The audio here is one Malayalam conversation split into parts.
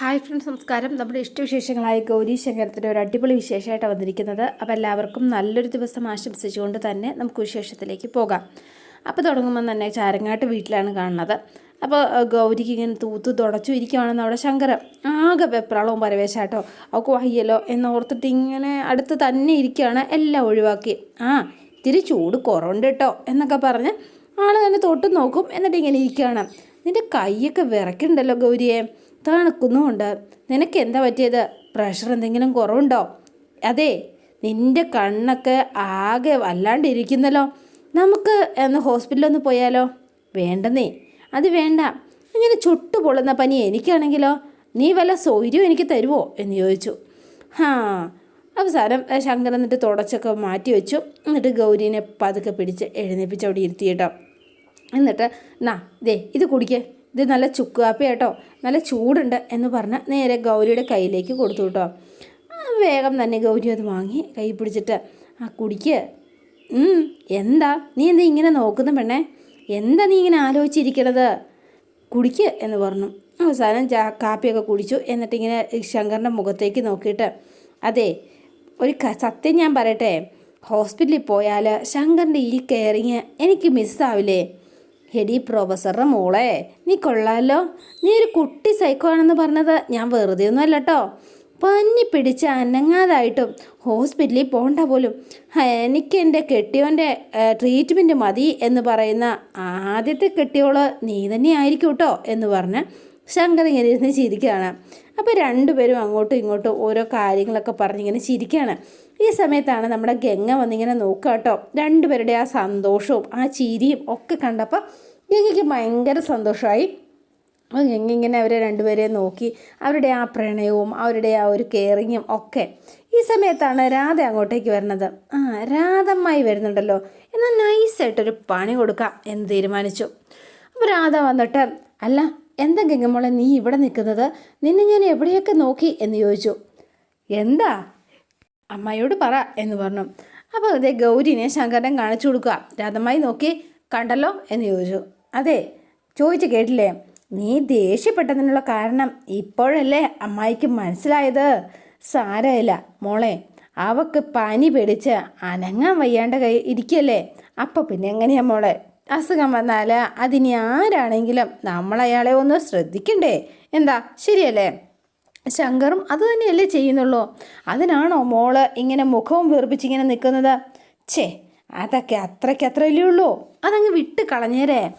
ഹായ് ഫ്രണ്ട്സ് നമസ്കാരം. നമ്മുടെ ഇഷ്ടവിശേഷങ്ങളായ ഗൗരി ശങ്കരത്തിന്റെ ഒരു അടിപൊളി വിശേഷമായിട്ടാണ് വന്നിരിക്കുന്നത്. അപ്പോൾ എല്ലാവർക്കും നല്ലൊരു ദിവസം ആശംസിച്ചുകൊണ്ട് തന്നെ നമുക്ക് വിശേഷത്തിലേക്ക് പോകാം. അപ്പോൾ തുടങ്ങുമ്പോൾ തന്നെ ചാരങ്ങാട്ട് വീട്ടിലാണ് കാണുന്നത്. അപ്പോൾ ഗൗരിക്ക് ഇങ്ങനെ തൂത്ത് തുടച്ചു ഇരിക്കുവാണെന്ന് അവിടെ ശങ്കരം ആകെ വെപ്രാളവും പരവേശാട്ടോ അവൾക്ക് വയ്യല്ലോ എന്നോർത്തിട്ട് ഇങ്ങനെ അടുത്ത് തന്നെ ഇരിക്കുകയാണ് എല്ലാം ഒഴിവാക്കി. ആ ഇത്തിരി ചൂട് കുറവുണ്ട് കേട്ടോ എന്നൊക്കെ പറഞ്ഞ് ആൾ തന്നെ തൊട്ട് നോക്കും. എന്നിട്ട് ഇങ്ങനെ ഇരിക്കുകയാണ് നിന്റെ കൈയൊക്കെ വിറയ്ക്കുന്നുണ്ടല്ലോ ഗൗരിയെ. തണുക്കുന്നുമുണ്ട്. നിനക്ക് എന്താ പറ്റിയത്? പ്രഷർ എന്തെങ്കിലും കുറവുണ്ടോ? അതെ നിന്റെ കണ്ണൊക്കെ ആകെ വല്ലാണ്ടിരിക്കുന്നല്ലോ. നമുക്ക് ഒന്ന് ഹോസ്പിറ്റലിൽ ഒന്ന് പോയാലോ? വേണ്ടെന്നേ. അത് വേണ്ട. ഇങ്ങനെ ചുട്ടു പൊള്ളുന്ന പനി എനിക്കാണെങ്കിലോ? നീ വല്ല സൗര്യവും എനിക്ക് തരുമോ എന്ന് ചോദിച്ചു. ഹാ. അവസാനം ശങ്കർ എന്നിട്ട് തുടച്ചൊക്കെ മാറ്റി വെച്ചു. എന്നിട്ട് ഗൗരീനെ പതുക്കെ പിടിച്ച് എഴുന്നേപ്പിച്ച് അവിടെ ഇരുത്തി കേട്ടോ. എന്നിട്ട് നാ ദേ ഇത് കുടിക്ക്. ഇത് നല്ല ചുക്ക് കാപ്പി കേട്ടോ നല്ല ചൂടുണ്ട് എന്ന് പറഞ്ഞ് നേരെ ഗൗരിയുടെ കയ്യിലേക്ക് കൊടുത്തു കേട്ടോ. വേഗം തന്നെ ഗൗരി അത് വാങ്ങി കൈ പിടിച്ചിട്ട് ആ കുടിക്ക്. എന്താ? നീ എന്താ ഇങ്ങനെ നോക്കുന്ന പെണ്ണേ? എന്താ നീ ഇങ്ങനെ ആലോചിച്ചിരിക്കണത്? കുടിക്ക് എന്ന് പറഞ്ഞു. അവസാനം ചാ കാപ്പിയൊക്കെ കുടിച്ചു. എന്നിട്ടിങ്ങനെ ശങ്കറിന്റെ മുഖത്തേക്ക് നോക്കിയിട്ട് അതെ ഒരു സത്യം ഞാൻ പറയട്ടെ. ഹോസ്പിറ്റലിൽ പോയാൽ ശങ്കറിന്റെ ഈ കെയറിങ് എനിക്ക് മിസ്സാവില്ലേ ഹെഡി പ്രൊഫസറുടെ മോളെ നീ കൊള്ളാമല്ലോ നീ ഒരു കുട്ടി സൈക്കോ ആണെന്ന് പറഞ്ഞത് ഞാൻ വെറുതെ ഒന്നും അല്ല കേട്ടോ പനി പിടിച്ച് അനങ്ങാതായിട്ടും ഹോസ്പിറ്റലിൽ പോകണ്ട പോലും. എനിക്ക് എന്റെ കെട്ടിയോന്റെ ട്രീറ്റ്മെന്റ് മതി എന്ന് പറയുന്ന ആദ്യത്തെ കെട്ടിയോൾ നീ തന്നെ ആയിരിക്കും കേട്ടോ എന്ന് പറഞ്ഞ് ശങ്കർ ഇങ്ങനെ ഇരുന്ന് ചിരിക്കുകയാണ്. അപ്പോൾ രണ്ടുപേരും അങ്ങോട്ടും ഇങ്ങോട്ടും ഓരോ കാര്യങ്ങളൊക്കെ പറഞ്ഞിങ്ങനെ ചിരിക്കുകയാണ്. ഈ സമയത്താണ് നമ്മുടെ ഗംഗ വന്നിങ്ങനെ നോക്കുക കേട്ടോ. രണ്ടുപേരുടെ ആ സന്തോഷവും ആ ചിരിയും ഒക്കെ കണ്ടപ്പോൾ ഗംഗയ്ക്ക് ഭയങ്കര സന്തോഷമായി. ഗംഗ ഇങ്ങനെ അവരെ രണ്ടുപേരെ നോക്കി അവരുടെ ആ പ്രണയവും അവരുടെ ആ ഒരു കെയറിങ്ങും ഒക്കെ ഈ സമയത്താണ് രാധ അങ്ങോട്ടേക്ക് വരുന്നത്. ആ രാധമ്മായി വരുന്നുണ്ടല്ലോ. എന്നാൽ നൈസായിട്ടൊരു പണി കൊടുക്കാം എന്ന് തീരുമാനിച്ചു. അപ്പോൾ രാധ വന്നിട്ട് അല്ല എന്താ ഗംഗമോളെ നീ ഇവിടെ നിൽക്കുന്നത്? നിന്നെ ഞാൻ എവിടെയൊക്കെ നോക്കി എന്ന് ചോദിച്ചു. എന്താ? അമ്മയോട് പറ എന്ന് പറഞ്ഞു. അപ്പോൾ അതേ ഗൗരിനെ ശങ്കരൻ കാണിച്ചു കൊടുക്കുക. രാധമായി നോക്കി കണ്ടല്ലോ എന്ന് ചോദിച്ചു. അതെ ചോദിച്ചു കേട്ടില്ലേ? നീ ദേഷ്യപ്പെട്ടതിനുള്ള കാരണം ഇപ്പോഴല്ലേ അമ്മായിക്ക് മനസ്സിലായത്? സാരമില്ല മോളെ അവക്ക് പനി പിടിച്ച് അനങ്ങാൻ വയ്യാണ്ട കൈ ഇരിക്കല്ലേ അപ്പോൾ പിന്നെ എങ്ങനെയാ മോളെ? അസുഖം വന്നാൽ അതിനി ആരാണെങ്കിലും നമ്മൾ അയാളെ ഒന്ന് ശ്രദ്ധിക്കണ്ടേ? എന്താ? ശരിയല്ലേ? ശങ്കറും അത് തന്നെയല്ലേ ചെയ്യുന്നുള്ളൂ. അതിനാണോ മോൾ ഇങ്ങനെ മുഖവും വീർപ്പിച്ചിങ്ങനെ നിൽക്കുന്നത്? ഛേ അതൊക്കെ അത്രയ്ക്ക് അത്രയല്ലേ ഉള്ളൂ. അതങ്ങ് വിട്ട് കളഞ്ഞേരേ.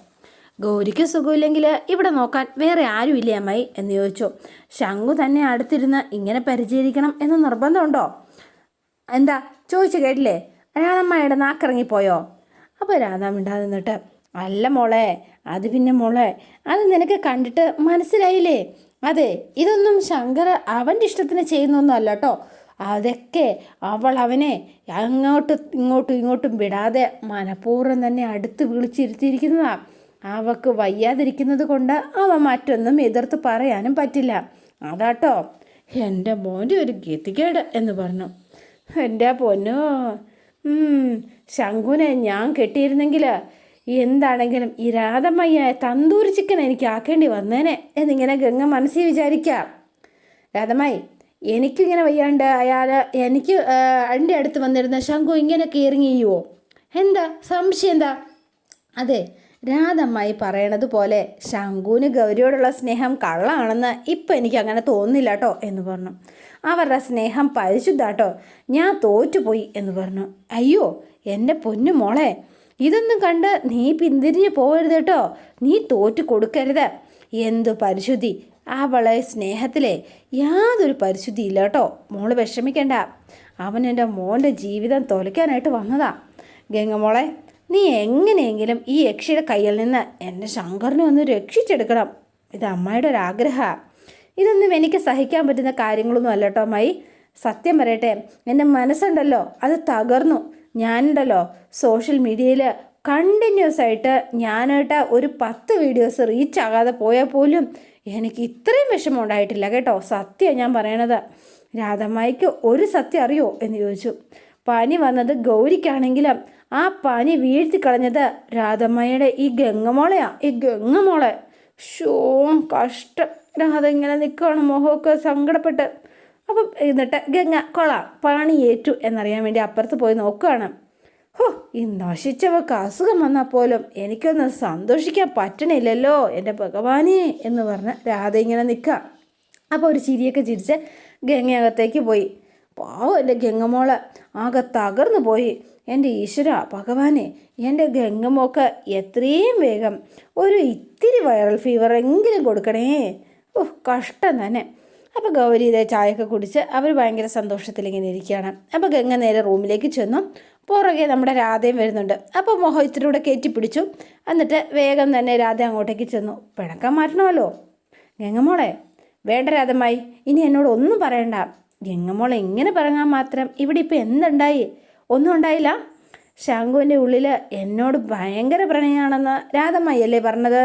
ഗൗരിക്ക് സുഖമില്ലെങ്കിൽ ഇവിടെ നോക്കാൻ വേറെ ആരുമില്ലേ അമ്മായി എന്ന് ചോദിച്ചു. ശങ്കു തന്നെ അടുത്തിരുന്ന് ഇങ്ങനെ പരിചരിക്കണം എന്ന് നിർബന്ധമുണ്ടോ? എന്താ? ചോദിച്ചു കേട്ടില്ലേ? അയാളമ്മയുടെ നാക്കിറങ്ങിപ്പോയോ? അപ്പോൾ രാധ മിണ്ടാതെ നിന്നിട്ട് അല്ല മോളെ അത് പിന്നെ മോളെ അത് നിനക്ക് കണ്ടിട്ട് മനസ്സിലായില്ലേ? അതെ ഇതൊന്നും ശങ്കർ അവന്റെ ഇഷ്ടത്തിന് ചെയ്യുന്നൊന്നും അല്ല കേട്ടോ അതൊക്കെ അവൾ അവനെ അങ്ങോട്ടും ഇങ്ങോട്ടും ഇങ്ങോട്ടും വിടാതെ മനഃപൂർവം തന്നെ അടുത്ത് വിളിച്ചിരുത്തിയിരിക്കുന്നതാണ് അവക്ക് വയ്യാതിരിക്കുന്നത് കൊണ്ട് അവ മറ്റൊന്നും എതിർത്ത് പറയാനും പറ്റില്ല. അതാട്ടോ എന്റെ മോന്റെ ഒരു ഗതികേട് എന്ന് പറഞ്ഞു. എന്റെ പൊന്നോ ശങ്കുനെ ഞാൻ കെട്ടിയിരുന്നെങ്കിൽ എന്താണെങ്കിലും ഈ തന്തൂരി ചിക്കൻ എനിക്ക് ആക്കേണ്ടി വന്നേനെ എന്നിങ്ങനെ ഗംഗ മനസ്സിൽ വിചാരിക്കാം. രാധമായി എനിക്കിങ്ങനെ വയ്യാണ്ട് അയാൾ എനിക്ക് അണ്ടി അടുത്ത് വന്നിരുന്ന ശങ്കു ഇങ്ങനെ കയറിങ്ങിയോ എന്താ? സംശയം എന്താ? അതെ രാധമ്മായി പറയണത് പോലെ ശംഖുവിന് ഗൗരിയോടുള്ള സ്നേഹം കള്ളാണെന്ന് ഇപ്പം എനിക്ക് അങ്ങനെ തോന്നുന്നില്ല കേട്ടോ എന്ന് പറഞ്ഞു. അവരുടെ സ്നേഹം പരിശുദ്ധാട്ടോ. ഞാൻ തോറ്റുപോയി എന്ന് പറഞ്ഞു. അയ്യോ എന്റെ പൊന്നു മോളെ ഇതൊന്നും കണ്ട് നീ പിന്തിരിഞ്ഞു പോകരുത് കേട്ടോ. നീ തോറ്റു കൊടുക്കരുത്. എന്തു പരിശുദ്ധി. അവളെ സ്നേഹത്തിലെ യാതൊരു പരിശുദ്ധി ഇല്ല കേട്ടോ. മോൾ വിഷമിക്കണ്ട. അവൻ എന്റെ മോന്റെ ജീവിതം തൊലയ്ക്കാനായിട്ട് വന്നതാ. ഗംഗമോളെ നീ എങ്ങനെയെങ്കിലും ഈ യക്ഷിയുടെ കയ്യിൽ നിന്ന് എന്റെ ശങ്കറിനെ ഒന്ന് രക്ഷിച്ചെടുക്കണം. ഇത് അമ്മയുടെ ഒരു ആഗ്രഹമാണ് ഇതൊന്നും എനിക്ക് സഹിക്കാൻ പറ്റുന്ന കാര്യങ്ങളൊന്നും അല്ല കേട്ടോ അമ്മായി സത്യം പറയട്ടെ എന്റെ മനസ്സുണ്ടല്ലോ അത് തകർന്നു. ഞാനുണ്ടല്ലോ സോഷ്യൽ മീഡിയയിൽ കണ്ടിന്യൂസ് ആയിട്ട് ഞാനായിട്ട് ഒരു പത്ത് വീഡിയോസ് റീച്ച് ആകാതെ പോയാൽ പോലും എനിക്ക് ഇത്രയും വിഷമം ഉണ്ടായിട്ടില്ല കേട്ടോ സത്യം ഞാൻ പറയണത്. രാധമ്മയ്ക്ക് ഒരു സത്യം അറിയോ എന്ന് ചോദിച്ചു. പനി വന്നത് ഗൗരിക്കാണെങ്കിലും ആ പനി വീഴ്ത്തി കളഞ്ഞത് രാധമ്മയുടെ ഈ ഗംഗമോളയാ ഈ ഗംഗമോളെ. ഷോ കഷ്ടം. രാധ ഇങ്ങനെ നിൽക്കുകയാണ് മുഖമൊക്കെ സങ്കടപ്പെട്ട്. അപ്പം എന്നിട്ട് ഗംഗ കൊള്ളാം ഏറ്റു എന്നറിയാൻ വേണ്ടി അപ്പുറത്ത് പോയി നോക്കുകയാണ് ഹോ ഈ നശിച്ചവർക്ക് അസുഖം വന്നാൽ പോലും എനിക്കൊന്ന് സന്തോഷിക്കാൻ പറ്റണില്ലല്ലോ എന്റെ ഭഗവാനെ എന്ന് പറഞ്ഞ് രാധ ഇങ്ങനെ നിൽക്കാം അപ്പോൾ ഒരു ചിരിയൊക്കെ ചിരിച്ച് ഗംഗയകത്തേക്ക് പോയി. പാവം എന്റെ ഗംഗമോൾ ആകെ തകർന്നു പോയി. എന്റെ ഈശ്വര ഭഗവാനെ എന്റെ ഗംഗമോക്ക് എത്രയും വേഗം ഒരു ഇത്തിരി വൈറൽ ഫീവർ എങ്കിലും കൊടുക്കണേ. ഓ കഷ്ടം തന്നെ. അപ്പോൾ ഗൗരി ഇതേ ചായയൊക്കെ കുടിച്ച് അവർ ഭയങ്കര സന്തോഷത്തിൽ ഇങ്ങനെ ഇരിക്കുകയാണ്. അപ്പോൾ ഗംഗ നേരെ റൂമിലേക്ക് ചെന്നു. പുറകെ നമ്മുടെ രാധയും വരുന്നുണ്ട്. അപ്പോൾ മോഹം ഇത്തിരി കൂടെ കയറ്റി പിടിച്ചു. എന്നിട്ട് വേഗം തന്നെ രാധ അങ്ങോട്ടേക്ക് ചെന്നു. പിണക്കം മാറ്റണമല്ലോ. ഗംഗമോളെ വേണ്ട രാധമായി ഇനി എന്നോട് ഒന്നും പറയണ്ട. ഗംഗമോളെ എങ്ങനെ പറഞ്ഞാൽ മാത്രം ഇവിടെ ഇപ്പോൾ എന്തുണ്ടായി? ഒന്നും ഉണ്ടായില്ല. ശംഖുവിന്റെ ഉള്ളിൽ എന്നോട് ഭയങ്കര പ്രണയമാണെന്ന് രാധമ്മയല്ലേ പറഞ്ഞത്?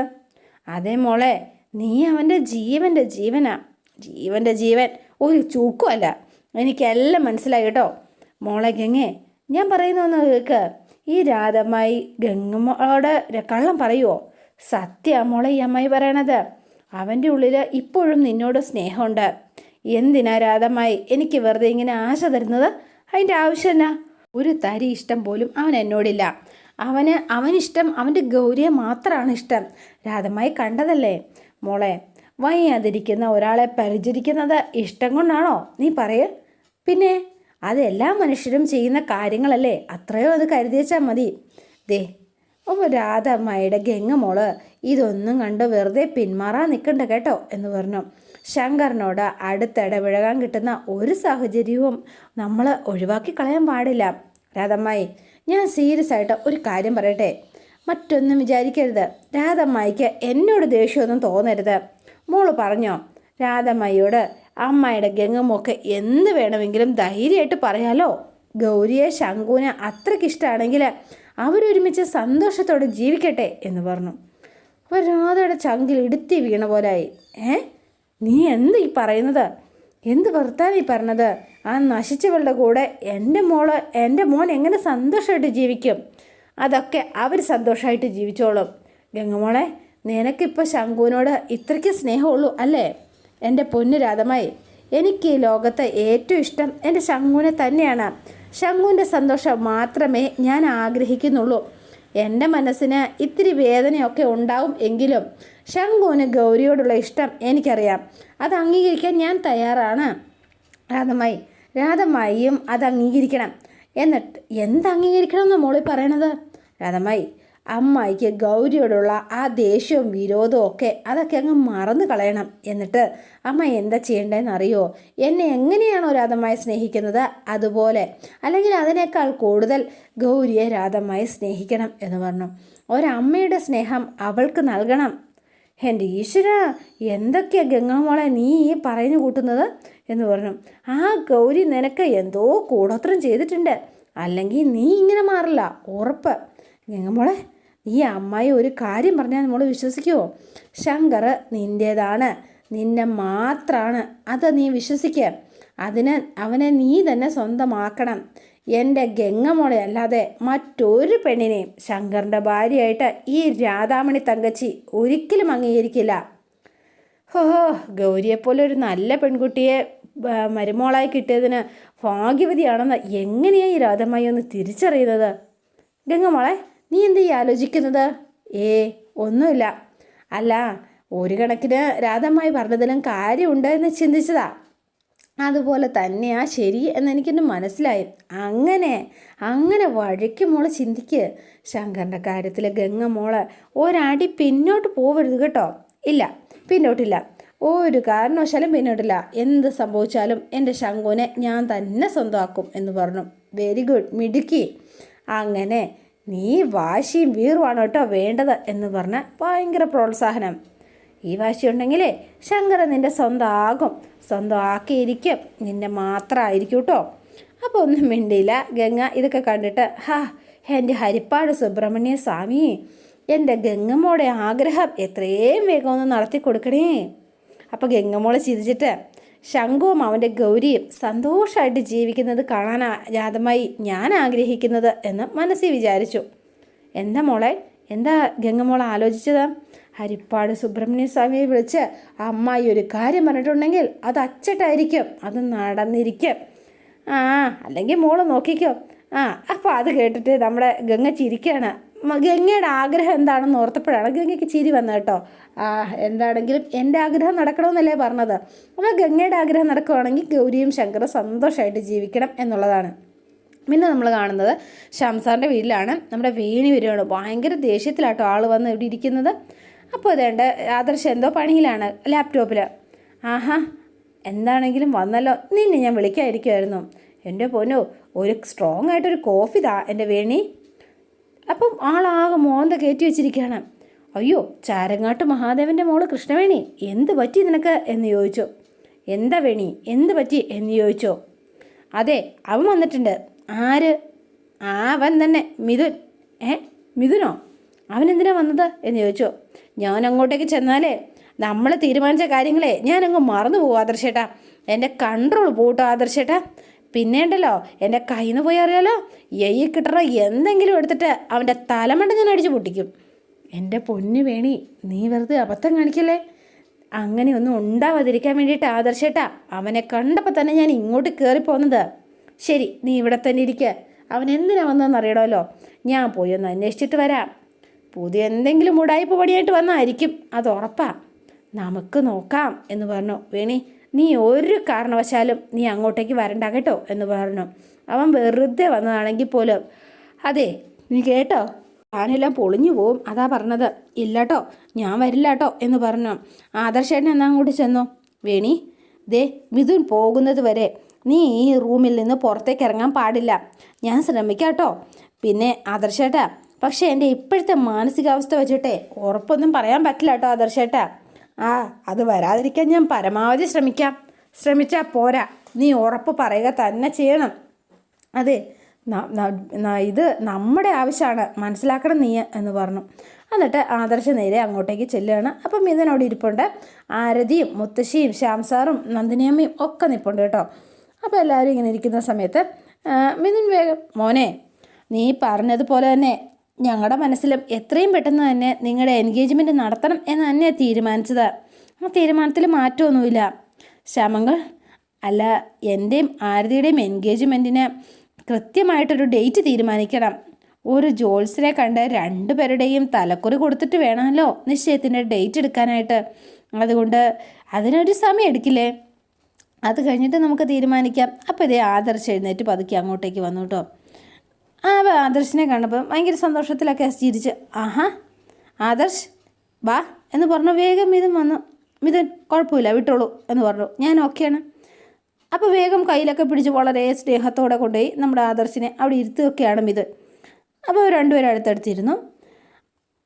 അതേ മോളെ നീ അവന്റെ ജീവന്റെ ജീവനാ. ജീവന്റെ ജീവൻ. ഒരു ചൂക്കുമല്ല എനിക്കെല്ലാം മനസ്സിലായി കേട്ടോ. മോളെ ഗംഗേ ഞാൻ പറയുന്നൊന്ന് കേൾക്ക് ഈ രാധമ്മായി ഗംഗമ്മളോട് കള്ളം പറയുമോ സത്യ മോളെ ഈ അമ്മായി പറയണത്. അവന്റെ ഉള്ളിൽ ഇപ്പോഴും നിന്നോട് സ്നേഹമുണ്ട്. എന്തിനാ രാധമായി എനിക്ക് വെറുതെ ഇങ്ങനെ ആശ തരുന്നത്? അതിന്റെ ആവശ്യം എന്നാ? ഒരു തരി ഇഷ്ടം പോലും അവൻ എന്നോടില്ല. അവന് അവനിഷ്ടം അവന്റെ ഗൗരിയെ മാത്രമാണ് ഇഷ്ടം. രാധമായി കണ്ടതല്ലേ? മോളെ വയ്യാതിരിക്കുന്ന ഒരാളെ പരിചരിക്കുന്നത് ഇഷ്ടം കൊണ്ടാണോ? നീ പറയേ. പിന്നെ അത് എല്ലാ മനുഷ്യരും ചെയ്യുന്ന കാര്യങ്ങളല്ലേ? അത്രയോ അത് കരുതി വെച്ചാൽ മതി. ദേ അപ്പോൾ രാധമ്മയുടെ ഗംഗമോൾ ഇതൊന്നും കണ്ട് വെറുതെ പിന്മാറാൻ നിൽക്കണ്ട കേട്ടോ എന്ന് പറഞ്ഞു. ശങ്കറിനോട് അടുത്തിടപഴകാൻ കിട്ടുന്ന ഒരു സാഹചര്യവും നമ്മൾ ഒഴിവാക്കി കളയാൻ പാടില്ല. രാധമ്മായി ഞാൻ സീരിയസ് ആയിട്ട് ഒരു കാര്യം പറയട്ടെ. മറ്റൊന്നും വിചാരിക്കരുത്. രാധമ്മയ്ക്ക് എന്നോട് ദേഷ്യമൊന്നും തോന്നരുത്. മോൾ പറഞ്ഞോ രാധമ്മയോട് അമ്മയുടെ ഗംഗമൊക്കെ എന്ത് വേണമെങ്കിലും ധൈര്യമായിട്ട് പറയാലോ. ഗൗരിയെ ശങ്കുവിനെ അത്രയ്ക്കിഷ്ടമാണെങ്കിൽ അവരൊരുമിച്ച് സന്തോഷത്തോടെ ജീവിക്കട്ടെ എന്ന് പറഞ്ഞു. അപ്പോൾ രാധയുടെ ചങ്കിൽ ഇടുത്തി വീണ പോലായി. ഏ? നീ എന്ത് ഈ പറയുന്നത്? എന്ത് വർത്താനം ഈ പറഞ്ഞത്? ആ നശിച്ചവളുടെ കൂടെ എന്റെ മോൾ എന്റെ മോൻ എങ്ങനെ സന്തോഷമായിട്ട് ജീവിക്കും? അതൊക്കെ അവർ സന്തോഷമായിട്ട് ജീവിച്ചോളും. ഗംഗമോളെ നിനക്കിപ്പോൾ ശംഖുവിനോട് ഇത്രയ്ക്ക് സ്നേഹമുള്ളൂ അല്ലേ? എന്റെ പൊന്നു രാധമായി എനിക്ക് ഈ ലോകത്തെ ഏറ്റവും ഇഷ്ടം എന്റെ ശംഖുവിനെ തന്നെയാണ്. ശംഖുവിന്റെ സന്തോഷം മാത്രമേ ഞാൻ ആഗ്രഹിക്കുന്നുള്ളൂ. എന്റെ മനസ്സിന് ഇത്തിരി വേദനയൊക്കെ ഉണ്ടാവും എങ്കിലും ശംഖുവിന് ഗൗരിയോടുള്ള ഇഷ്ടം എനിക്കറിയാം. അത് അംഗീകരിക്കാൻ ഞാൻ തയ്യാറാണ്. രാധമായി രാധമായിയും അത് അംഗീകരിക്കണം. എന്നിട്ട് എന്ത് അംഗീകരിക്കണം എന്ന് മോളി പറയണത്? രാധമായി അമ്മായിക്ക് ഗൗരിയോടുള്ള ആ ദേഷ്യവും വിരോധവും ഒക്കെ അതൊക്കെ അങ്ങ് മറന്നു കളയണം. എന്നിട്ട് അമ്മ എന്താ ചെയ്യേണ്ടതെന്ന് അറിയോ എന്നെ എങ്ങനെയാണോ രാധമായി സ്നേഹിക്കുന്നത്? അതുപോലെ അല്ലെങ്കിൽ അതിനേക്കാൾ കൂടുതൽ ഗൗരിയെ രാധമായി സ്നേഹിക്കണം എന്ന് പറഞ്ഞു. ഒരമ്മയുടെ സ്നേഹം അവൾക്ക് നൽകണം. എന്റെ ഈശ്വര എന്തൊക്കെയാ ഗംഗാമോളെ നീ ഈ പറഞ്ഞു കൂട്ടുന്നത്? എന്ന് പറഞ്ഞു. ആ ഗൗരി നിനക്ക് എന്തോ കൂടോത്രം ചെയ്തിട്ടുണ്ട്. അല്ലെങ്കിൽ നീ ഇങ്ങനെ മാറില്ല ഉറപ്പ്. ഗംഗമോളെ ഈ അമ്മായി ഒരു കാര്യം പറഞ്ഞാൽ നമ്മൾ വിശ്വസിക്കുമോ ശങ്കർ നിന്റേതാണ് നിന്നെ മാത്രമാണ് അത് നീ വിശ്വസിക്കുക അതിന് അവനെ നീ തന്നെ സ്വന്തമാക്കണം. എന്റെ ഗംഗമോളെ അല്ലാതെ മറ്റൊരു പെണ്ണിനെയും ശങ്കറിന്റെ ഭാര്യയായിട്ട് ഈ രാധാമണി തങ്കച്ചി ഒരിക്കലും അംഗീകരിക്കില്ല. ഹോ ഗൗരിയെപ്പോലെ ഒരു നല്ല പെൺകുട്ടിയെ മരുമോളായി കിട്ടിയതിന് ഭാഗ്യവതിയാണെന്ന് എങ്ങനെയാണ് ഈ രാധമായി ഒന്ന് തിരിച്ചറിയുന്നത്? ഗംഗമോളെ നീ എന്ത് ഈ ആലോചിക്കുന്നത്? ഏ ഒന്നുമില്ല. അല്ല ഒരു കണക്കിന് രാധമായി പറഞ്ഞതിലും കാര്യമുണ്ട് എന്ന് ചിന്തിച്ചതാ. അതുപോലെ തന്നെയാ ശരി എന്നെനിക്കെന്നെ മനസ്സിലായി. അങ്ങനെ അങ്ങനെ വഴിക്ക് മോളെ ചിന്തിക്ക്. ശങ്കറിന്റെ കാര്യത്തിൽ ഗംഗ മോളെ ഒരടി പിന്നോട്ട് പോവരുത് കേട്ടോ. ഇല്ല പിന്നോട്ടില്ല. ഒരു കാരണവശാലും പിന്നോട്ടില്ല. എന്ത് സംഭവിച്ചാലും എന്റെ ശങ്കുവിനെ ഞാൻ തന്നെ സ്വന്തമാക്കും എന്ന് പറഞ്ഞു. വെരി ഗുഡ് മിടുക്കി. അങ്ങനെ നീ വാശിയും വീറുവാണോട്ടോ കേട്ടോ വേണ്ടത്? എന്ന് പറഞ്ഞ് ഭയങ്കര പ്രോത്സാഹനം. ഈ വാശി ഉണ്ടെങ്കിലേ ശങ്കര നിന്റെ സ്വന്തമാകും. സ്വന്തമാക്കിയിരിക്കും. നിന്നെ മാത്രമായിരിക്കും കേട്ടോ അപ്പോൾ ഒന്നും മിണ്ടിയില്ല. ഗംഗ ഇതൊക്കെ കണ്ടിട്ട് ഹാ എന്റെ ഹരിപ്പാട് സുബ്രഹ്മണ്യ സ്വാമി എന്റെ ഗംഗമ്മോടെ ആഗ്രഹം എത്രയും വേഗം ഒന്ന് നടത്തി കൊടുക്കണേ. അപ്പോൾ ഗംഗമ്മോളെ ചിരിച്ചിട്ട് ശംഖുവും അവന്റെ ഗൗരിയും സന്തോഷമായിട്ട് ജീവിക്കുന്നത് കാണാൻ ജാതമായി ഞാൻ ആഗ്രഹിക്കുന്നത് എന്ന് മനസ്സിൽ വിചാരിച്ചു. എന്താ മോളെ? എന്താ ഗംഗമോൾ ആലോചിച്ചത്? ഹരിപ്പാട് സുബ്രഹ്മണ്യ സ്വാമിയെ വിളിച്ച് അമ്മായി ഒരു കാര്യം പറഞ്ഞിട്ടുണ്ടെങ്കിൽ അത് അച്ചട്ടായിരിക്കും അത് നടന്നിരിക്കും. ആ അല്ലെങ്കിൽ മോൾ നോക്കിക്കോ. ആ അപ്പോൾ അത് കേട്ടിട്ട് നമ്മുടെ ഗംഗ ചിരിക്കുകയാണ് ഗംഗയുടെ ആഗ്രഹം എന്താണെന്ന് ഓർത്തപ്പോഴാണ് ഗംഗയ്ക്ക് ചിരി വന്നത് കേട്ടോ. ആ എന്താണെങ്കിലും എന്റെ ആഗ്രഹം നടക്കണമെന്നല്ലേ പറഞ്ഞത്. അപ്പോൾ ഗംഗയുടെ ആഗ്രഹം നടക്കുകയാണെങ്കിൽ ഗൗരിയും ശങ്കറും സന്തോഷമായിട്ട് ജീവിക്കണം എന്നുള്ളതാണ്. പിന്നെ നമ്മൾ കാണുന്നത് ഷംസാറിന്റെ വീട്ടിലാണ്. നമ്മുടെ വേണി വരികയാണ്. ഭയങ്കര ദേഷ്യത്തിലാട്ടോ ആൾ വന്ന് ഇവിടെ ഇരിക്കുന്നത്. അപ്പോൾ അതേണ്ട ആദർശം എന്തോ പണിയിലാണ് ലാപ്ടോപ്പിൽ ആഹാ എന്താണെങ്കിലും വന്നല്ലോ. നിന്നെ ഞാൻ വിളിക്കാതിരിക്കുമായിരുന്നു എന്റെ പൊന്നു ഒരു സ്ട്രോങ് ആയിട്ടൊരു കോഫി താ എന്റെ വേണി. അപ്പം ആളാകെ മോന്ത കയറ്റി വെച്ചിരിക്കുകയാണ് അയ്യോ ചാരങ്ങാട്ട് മഹാദേവന്റെ മോൾ കൃഷ്ണവേണി എന്ത് പറ്റി നിനക്ക് എന്ന് ചോദിച്ചു. എന്താ വേണി എന്ത് പറ്റി എന്ന് ചോദിച്ചു. അതെ അവൻ വന്നിട്ടുണ്ട്. ആര്? ആ അവൻ തന്നെ. മിഥുൻ. ഏ മിഥുനോ? അവൻ എന്തിനാ വന്നത് എന്ന് ചോദിച്ചു. ഞാൻ അങ്ങോട്ടേക്ക് ചെന്നാലേ നമ്മൾ തീരുമാനിച്ച കാര്യങ്ങളെ ഞാൻ അങ്ങ് മറന്നു പോകും ആദർശേട്ടാ. എന്റെ കൺട്രോൾ പോട്ടോ ആദർശേട്ടാ. പിന്നെ ഉണ്ടല്ലോ എന്റെ കയ്യിൽ നിന്ന് പോയി അറിയാലോ എയ്യ കിട്ടണ എന്തെങ്കിലും എടുത്തിട്ട് അവന്റെ തലമണ്ട ഞാൻ അടിച്ചു പൊട്ടിക്കും. എന്റെ പൊന്നു വേണി നീ വെറുതെ അബദ്ധം കാണിക്കല്ലേ? അങ്ങനെയൊന്നും ഉണ്ടാവാതിരിക്കാൻ വേണ്ടിയിട്ട് ആദർശേട്ടാ അവനെ കണ്ടപ്പോൾ തന്നെ ഞാൻ ഇങ്ങോട്ട് കയറിപ്പോന്നത് ശരി നീ ഇവിടെ തന്നെ ഇരിക്കുക അവൻ എന്തിനാ വന്നതെന്ന് അറിയണമല്ലോ. ഞാൻ പോയി ഒന്ന് അന്വേഷിച്ചിട്ട് വരാം. പുതിയ എന്തെങ്കിലും ഉടായ്പ പണിയായിട്ട് വന്നായിരിക്കും. അത് ഉറപ്പാ. നമുക്ക് നോക്കാം എന്ന് പറഞ്ഞു. വേണി നീ ഒരു കാരണവശാലും നീ അങ്ങോട്ടേക്ക് വരണ്ട കേട്ടോ എന്ന് പറഞ്ഞു. അവൻ വെറുതെ വന്നതാണെങ്കിൽ പോലും. അതെ നീ കേട്ടോ? ഞാനെല്ലാം പൊളിഞ്ഞു പോവും. അതാ പറഞ്ഞത്. ഇല്ലാട്ടോ ഞാൻ വരില്ല കേട്ടോ എന്ന് പറഞ്ഞു. ആദർശേട്ടൻ എന്നാ അങ്ങോട്ട് ചെന്നു? വേണി ദേ മിഥുൻ പോകുന്നത് വരെ നീ ഈ റൂമിൽ നിന്ന് പുറത്തേക്ക് ഇറങ്ങാൻ പാടില്ല. ഞാൻ ശ്രമിക്കാം കേട്ടോ പിന്നെ ആദർശേട്ടാ പക്ഷേ എന്റെ ഇപ്പോഴത്തെ മാനസികാവസ്ഥ വെച്ചിട്ടേ ഉറപ്പൊന്നും പറയാൻ പറ്റില്ല കേട്ടോ ആദർശേട്ടാ. ആ അത് വരാതിരിക്കാൻ ഞാൻ പരമാവധി ശ്രമിക്കാം. ശ്രമിച്ചാൽ പോരാ. നീ ഉറപ്പ് പറയുക തന്നെ ചെയ്യണം. അതെ ഇത് നമ്മുടെ ആവശ്യമാണ്. മനസ്സിലാക്കണം നീ എന്ന് പറഞ്ഞു. എന്നിട്ട് ആദർശ നേരെ അങ്ങോട്ടേക്ക് ചെല്ലുകയാണ്. അപ്പം അവിടെ ഇരിപ്പുണ്ട്. ആരതിയും മുത്തശ്ശിയും ശ്യാം സാറും നന്ദിനിയമ്മയും ഒക്കെ നിൽപ്പുണ്ട് കേട്ടോ. അപ്പോൾ എല്ലാവരും ഇങ്ങനെ ഇരിക്കുന്ന സമയത്ത് മിഥുൻ വേഗം മോനെ നീ പറഞ്ഞതുപോലെ തന്നെ ഞങ്ങളുടെ മനസ്സിലും എത്രയും പെട്ടെന്ന് തന്നെ നിങ്ങളുടെ എൻഗേജ്മെന്റ് നടത്തണം എന്ന് തന്നെ തീരുമാനിച്ചത്. ആ തീരുമാനത്തിൽ മാറ്റമൊന്നുമില്ല ശ്യാമങ്ങൾ അല്ല എന്റെയും ആരതിയുടെയും എൻഗേജ്മെന്റിന് കൃത്യമായിട്ടൊരു ഡേറ്റ് തീരുമാനിക്കണം. ഒരു ജോത്സ്യനെ കണ്ട് രണ്ടുപേരുടെയും തലക്കുറി കൊടുത്തിട്ട് വേണമല്ലോ നിശ്ചയത്തിന്റെ ഡേറ്റ് എടുക്കാനായിട്ട്. അതുകൊണ്ട് അതിനൊരു സമയം എടുക്കില്ലേ? അത് കഴിഞ്ഞിട്ട് നമുക്ക് തീരുമാനിക്കാം. അപ്പോൾ ഇതേ ആദർശ് എഴുന്നേറ്റ് പതുക്കി അങ്ങോട്ടേക്ക് വന്നു കേട്ടോ. ആ ആദർശിനെ കണ്ടപ്പോൾ ഭയങ്കര സന്തോഷത്തിലൊക്കെ ചിരിച്ച് ആഹാ ആദർശ് വാ എന്ന് പറഞ്ഞു. വേഗം മിഥുൻ വന്നു. മിഥുൻ കുഴപ്പമില്ല വിട്ടോളൂ എന്ന് പറഞ്ഞു. ഞാൻ ഓക്കെയാണ്. അപ്പോൾ വേഗം കയ്യിലൊക്കെ പിടിച്ച് വളരെ സ്നേഹത്തോടെ കൊണ്ടുപോയി നമ്മുടെ ആദർശിനെ അവിടെ ഇരുത്തുകയൊക്കെയാണ് മിഥുൻ അപ്പോൾ രണ്ടുപേരും അടുത്തടുത്തിരുന്നു.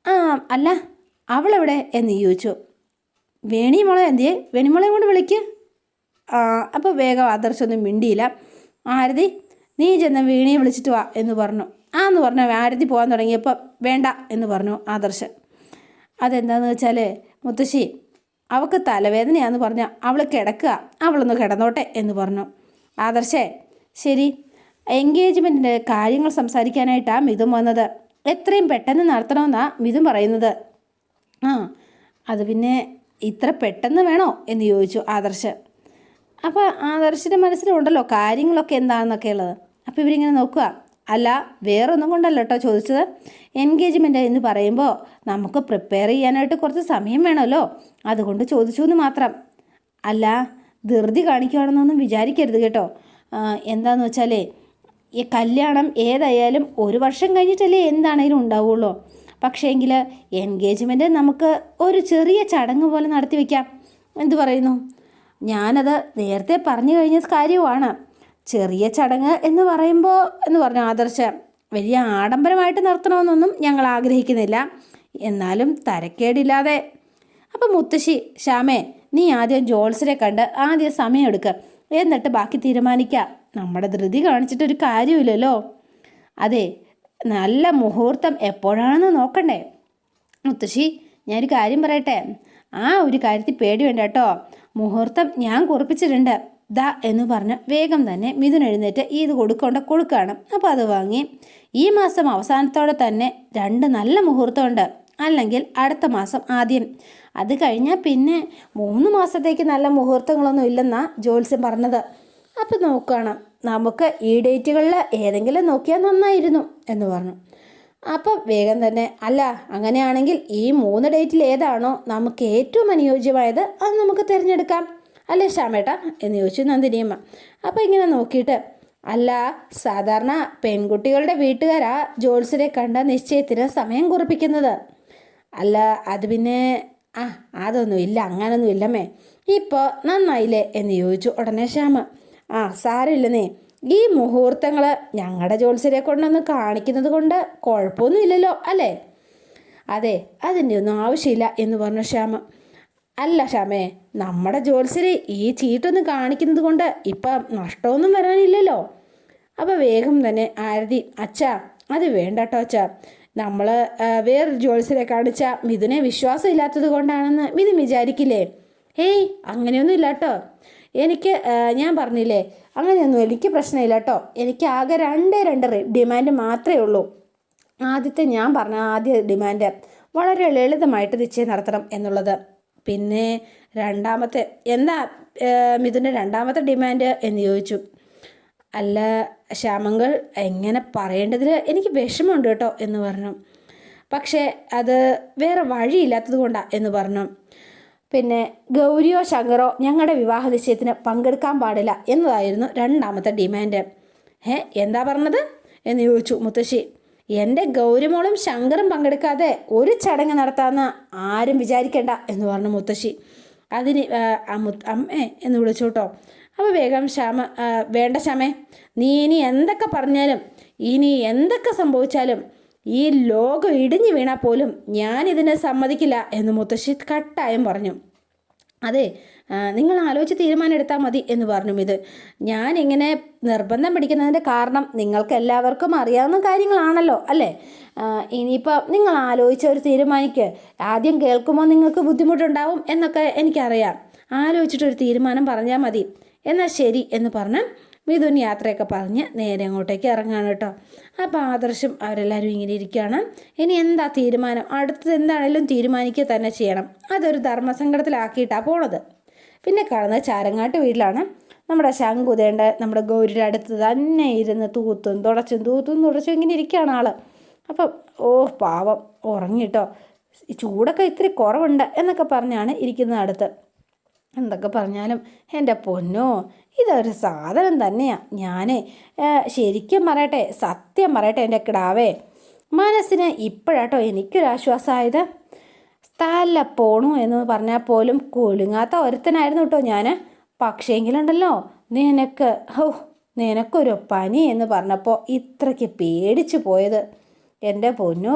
ആ അല്ല അവളെവിടെ? എന്ന് ചോദിച്ചു. വേണി മോളെ എന്തിയെ? വേണിമോളെ കൊണ്ട് വിളിക്കുക അപ്പോൾ വേഗം ആദർശൊന്നും മിണ്ടിയില്ല. ആരതി നീ ചെന്ന് വീണിയെ വിളിച്ചിട്ട് വാ എന്ന് പറഞ്ഞു. ആ എന്ന് പറഞ്ഞു ആരതി പോകാൻ തുടങ്ങിയപ്പോൾ വേണ്ട എന്ന് പറഞ്ഞു ആദർശ് അതെന്താന്ന് വെച്ചാൽ മുത്തശ്ശി അവൾക്ക് തലവേദനയാന്ന് പറഞ്ഞ അവൾ കിടക്കുക അവളൊന്ന് കിടന്നോട്ടെ എന്ന് പറഞ്ഞു. ആദർശേ ശരി എൻഗേജ്മെന്റിന്റെ കാര്യങ്ങൾ സംസാരിക്കാനായിട്ടാണ് മിഥുൻ വന്നത്. എത്രയും പെട്ടെന്ന് നടത്തണമെന്നാണ് മിഥുൻ പറയുന്നത്. ആ അത് പിന്നെ ഇത്ര പെട്ടെന്ന് വേണോ എന്ന് ചോദിച്ചു ആദർശ് അപ്പോൾ ആദർശിന്റെ മനസ്സിലുണ്ടല്ലോ കാര്യങ്ങളൊക്കെ എന്താണെന്നൊക്കെ ഉള്ളത് അപ്പോൾ ഇവരിങ്ങനെ നോക്കുക. അല്ല വേറൊന്നും കൊണ്ടല്ല കേട്ടോ ചോദിച്ചത്. എൻഗേജ്മെന്റ് എന്ന് പറയുമ്പോൾ നമുക്ക് പ്രിപ്പയർ ചെയ്യാനായിട്ട് കുറച്ച് സമയം വേണമല്ലോ അതുകൊണ്ട് ചോദിച്ചു എന്ന് മാത്രം. അല്ല ധൃതി കാണിക്കുകയാണെന്നൊന്നും വിചാരിക്കരുത് കേട്ടോ. എന്താണെന്ന് വെച്ചാലേ ഈ കല്യാണം ഏതായാലും ഒരു വർഷം കഴിഞ്ഞിട്ടല്ലേ എന്താണേലും ഉണ്ടാവുള്ളൂ. പക്ഷേങ്കിൽ എൻഗേജ്മെന്റ് നമുക്ക് ഒരു ചെറിയ ചടങ്ങ് പോലെ നടത്തി വയ്ക്കാം എന്തു പറയുന്നു? ഞാനത് നേരത്തെ പറഞ്ഞു കഴിഞ്ഞ കാര്യമാണ് ചെറിയ ചടങ്ങ് എന്ന് പറയുമ്പോൾ എന്ന് പറഞ്ഞു ആദർശ വലിയ ആഡംബരമായിട്ട് നടത്തണമെന്നൊന്നും ഞങ്ങൾ ആഗ്രഹിക്കുന്നില്ല. എന്നാലും തരക്കേടില്ലാതെ. അപ്പം മുത്തശ്ശി ശ്യാമേ നീ ആദ്യം ജോൾസിനെ കണ്ട് ആദ്യം സമയം എടുക്കുക എന്നിട്ട് ബാക്കി തീരുമാനിക്കാം. നമ്മുടെ ധൃതി കാണിച്ചിട്ടൊരു കാര്യമില്ലല്ലോ. അതെ നല്ല മുഹൂർത്തം എപ്പോഴാണെന്ന് നോക്കണ്ടേ? മുത്തശ്ശി ഞാനൊരു കാര്യം പറയട്ടെ? ആ ഒരു കാര്യത്തിൽ പേടി വേണ്ട കേട്ടോ. മുഹൂർത്തം ഞാൻ കുറിപ്പിച്ചിട്ടുണ്ട്. ദാ എന്ന് പറഞ്ഞ് വേഗം തന്നെ മിഥുൻ എഴുന്നേറ്റ് ഇത് കൊടുക്കേണ്ട കൊടുക്കുകയാണ് അപ്പോൾ അത് വാങ്ങി. ഈ മാസം അവസാനത്തോടെ തന്നെ രണ്ട് നല്ല മുഹൂർത്തമുണ്ട്. അല്ലെങ്കിൽ അടുത്ത മാസം ആദ്യം. അത് കഴിഞ്ഞാൽ പിന്നെ മൂന്ന് മാസത്തേക്ക് നല്ല മുഹൂർത്തങ്ങളൊന്നും ഇല്ലെന്നാ ജോത്സ്യം പറഞ്ഞത്. അപ്പം നോക്കുകയാണ് നമുക്ക് ഈ ഡേറ്റുകളിൽ ഏതെങ്കിലും നോക്കിയാൽ നന്നായിരുന്നു എന്ന് പറഞ്ഞു. അപ്പം വേഗം തന്നെ അല്ല അങ്ങനെയാണെങ്കിൽ ഈ മൂന്ന് ഡേറ്റിൽ ഏതാണോ നമുക്ക് ഏറ്റവും അനുയോജ്യമായത് അത് നമുക്ക് തിരഞ്ഞെടുക്കാം. അല്ലേ ശ്യാമേട്ട? എന്ന് ചോദിച്ചു നന്ദിനിയമ്മ. അപ്പോൾ ഇങ്ങനെ നോക്കിയിട്ട് അല്ല സാധാരണ പെൺകുട്ടികളുടെ വീട്ടുകാരാ ജോത്സ്യരെ കണ്ട നിശ്ചയത്തിന് സമയം കുറിപ്പിക്കുന്നത്. അല്ല അത് പിന്നെ ആ അതൊന്നുമില്ല അങ്ങനൊന്നും ഇല്ലമ്മേ ഇപ്പോൾ നന്നായില്ലേ? എന്ന് ചോദിച്ചു ഉടനെ ശ്യാമ. ആ സാരമില്ലെന്നേ. ഈ മുഹൂർത്തങ്ങൾ ഞങ്ങളുടെ ജോത്സ്യരെ കൊണ്ടൊന്ന് കാണിക്കുന്നത് കൊണ്ട് കുഴപ്പമൊന്നുമില്ലല്ലോ അല്ലേ? അതെ അതിന്റെ ഒന്നും ആവശ്യമില്ല എന്ന് പറഞ്ഞു ശ്യാമ. അല്ല ഷാമേ നമ്മുടെ ജോത്സ്യരെ ഈ ചീട്ടൊന്ന് കാണിക്കുന്നത് കൊണ്ട് ഇപ്പം നഷ്ടമൊന്നും വരാനില്ലല്ലോ. അപ്പോൾ വേഗം തന്നെ ആരതി അച്ഛാ അത് വേണ്ട കേട്ടോ അച്ഛാ നമ്മൾ വേറൊരു ജോത്സ്യരെ കാണിച്ച മിഥുനെ വിശ്വാസം ഇല്ലാത്തത് കൊണ്ടാണെന്ന് മിഥുൻ വിചാരിക്കില്ലേ? ഏയ് അങ്ങനെയൊന്നും ഇല്ല കേട്ടോ എനിക്ക് ഞാൻ പറഞ്ഞില്ലേ അങ്ങനെയൊന്നും എനിക്ക് പ്രശ്നമില്ല കേട്ടോ എനിക്ക് ആകെ രണ്ടേ രണ്ട് ഡിമാൻഡ് മാത്രമേ ഉള്ളൂ. ആദ്യത്തെ ഞാൻ പറഞ്ഞ ആദ്യ ഡിമാൻഡ് വളരെ ലളിതമായിട്ട് നിശ്ചയം നടത്തണം എന്നുള്ളത്. പിന്നെ രണ്ടാമത്തെ എന്താ മിഥുന്റെ രണ്ടാമത്തെ ഡിമാൻഡ് എന്ന് ചോദിച്ചു. അല്ല ശ്യാമങ്കൾ എങ്ങനെ പറയേണ്ടതിൽ എനിക്ക് വിഷമമുണ്ട് കേട്ടോ എന്ന് പറഞ്ഞു. പക്ഷേ അത് വേറെ വഴിയില്ലാത്തത് കൊണ്ടാണ് എന്ന് പറഞ്ഞു. പിന്നെ ഗൗരിയോ ശങ്കറോ ഞങ്ങളുടെ വിവാഹ നിശ്ചയത്തിന് പങ്കെടുക്കാൻ പാടില്ല എന്നതായിരുന്നു രണ്ടാമത്തെ ഡിമാൻഡ്. ഏ എന്താ പറഞ്ഞത്? എന്ന് ചോദിച്ചു മുത്തശ്ശി. എന്റെ ഗൗരിമോളും ശങ്കറും പങ്കെടുക്കാതെ ഒരു ചടങ്ങ് നടത്താമെന്ന് ആരും വിചാരിക്കേണ്ട എന്ന് പറഞ്ഞു മുത്തശ്ശി. അതിന് അമ്മേ എന്ന് വിളിച്ചു കേട്ടോ. അപ്പോൾ വേഗം ശ്യാമ വേണ്ട ശ്യാമേ നീ ഇനി എന്തൊക്കെ പറഞ്ഞാലും ഇനി എന്തൊക്കെ സംഭവിച്ചാലും ഈ ലോകം ഇടിഞ്ഞു വീണാൽ പോലും ഞാനിതിനെ സമ്മതിക്കില്ല എന്ന് മുത്തശ്ശി കട്ടായം പറഞ്ഞു. അതെ നിങ്ങൾ ആലോചിച്ച് തീരുമാനം എടുത്താൽ മതി എന്ന് പറഞ്ഞു ഇത് ഇങ്ങനെ നിർബന്ധം പിടിക്കുന്നതിന്റെ കാരണം നിങ്ങൾക്ക് എല്ലാവർക്കും അറിയാവുന്ന കാര്യങ്ങളാണല്ലോ അല്ലേ? ഇനിയിപ്പോൾ നിങ്ങൾ ആലോചിച്ച ഒരു തീരുമാനിക്ക് ആദ്യം കേൾക്കുമ്പോൾ നിങ്ങൾക്ക് ബുദ്ധിമുട്ടുണ്ടാവും എന്നൊക്കെ എനിക്കറിയാം. ആലോചിച്ചിട്ടൊരു തീരുമാനം പറഞ്ഞാൽ മതി. എന്നാൽ ശരി എന്ന് പറഞ്ഞ് മിഥുൻ യാത്രയൊക്കെ പറഞ്ഞ് നേരെ അങ്ങോട്ടേക്ക് ഇറങ്ങാണ് കേട്ടോ. അപ്പോൾ ആദർശം അവരെല്ലാവരും ഇങ്ങനെ ഇരിക്കുകയാണ്. ഇനി എന്താ തീരുമാനം? അടുത്തത് എന്താണേലും തീരുമാനിക്കുക തന്നെ ചെയ്യണം. അതൊരു ധർമ്മസങ്കടത്തിലാക്കിയിട്ടാണ് പോണത്. പിന്നെ കാണുന്നത് ചാരങ്ങാട്ട് വീട്ടിലാണ് നമ്മുടെ ശങ്കുതേണ്ട നമ്മുടെ ഗൗരിയുടെ അടുത്ത് തന്നെ ഇരുന്ന് തൂത്തും തുടച്ചും തൂത്തും തുടച്ചും ഇങ്ങനെ ഇരിക്കുകയാണ് ആൾ അപ്പം ഓ പാവം ഉറങ്ങിട്ടോ. ചൂടൊക്കെ ഇത്തിരി കുറവുണ്ട് എന്നൊക്കെ പറഞ്ഞാണ് ഇരിക്കുന്നത് അടുത്ത്. എന്തൊക്കെ പറഞ്ഞാലും എന്റെ പൊന്നോ ഇതൊരു സാധനം തന്നെയാണ് ഞാൻ ശരിക്കും പറയട്ടെ സത്യം പറയട്ടെ എന്റെ കിടാവേ. മനസ്സിന് ഇപ്പോഴാട്ടോ എനിക്കൊരാശ്വാസമായത്. സ്ഥല പോണു എന്ന് പറഞ്ഞാൽ പോലും കുലുങ്ങാത്ത ഒരുത്തനായിരുന്നു കേട്ടോ ഞാൻ പക്ഷേങ്കിലുണ്ടല്ലോ നിനക്ക് ഹോ നിനക്കൊരു പനി എന്ന് പറഞ്ഞപ്പോൾ ഇത്രയ്ക്ക് പേടിച്ചു പോയത്. എന്റെ പൊന്നോ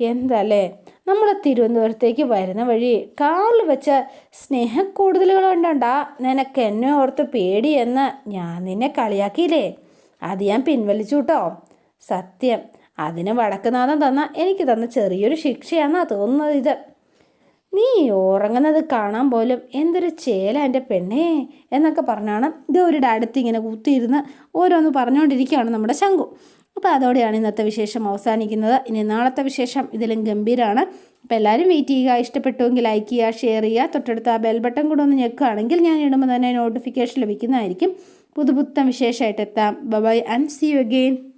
എന്തല്ലേ? നമ്മൾ തിരുവനന്തപുരത്തേക്ക് വരുന്ന വഴി കാറിൽ വെച്ച സ്നേഹക്കൂടുതലുകളുണ്ടാ നിനക്ക് എന്നെ ഓർത്ത് പേടിയെന്ന് ഞാൻ നിന്നെ കളിയാക്കിയില്ലേ? അത് ഞാൻ പിൻവലിച്ചു കേട്ടോ. സത്യം അതിന് വടക്കുനാഥം തന്ന എനിക്ക് തന്ന ചെറിയൊരു ശിക്ഷയാണെന്നാണ് തോന്നുന്നത് ഇത്. നീ ഉറങ്ങുന്നത് കാണാൻ പോലും എന്തൊരു ചേല എന്റെ പെണ്ണേ എന്നൊക്കെ പറഞ്ഞാണ് ഗൗരിയുടെ അടുത്ത് ഇങ്ങനെ കുത്തിയിരുന്ന് ഓരോന്ന് പറഞ്ഞുകൊണ്ടിരിക്കുകയാണ് നമ്മുടെ ശംഖു. അപ്പോൾ അതോടെയാണ് ഇന്നത്തെ വിശേഷം അവസാനിക്കുന്നത്. ഇനി നാളത്തെ വിശേഷം ഇതിലും ഗംഭീരമാണ് അപ്പോൾ എല്ലാവരും വെയിറ്റ് ചെയ്യുക. ഇഷ്ടപ്പെട്ടുവെങ്കിൽ ലൈക്ക് ചെയ്യുക ഷെയർ ചെയ്യുക. തൊട്ടടുത്ത് ആ ബെൽ ബട്ടൺ കൂടെ ഒന്ന് ഞെക്കുകയാണെങ്കിൽ ഞാൻ ഇടുമ്പോൾ തന്നെ നോട്ടിഫിക്കേഷൻ ലഭിക്കുന്നതായിരിക്കും. പുതുപുത്തം വിശേഷമായിട്ട് എത്താം. Bye and see you again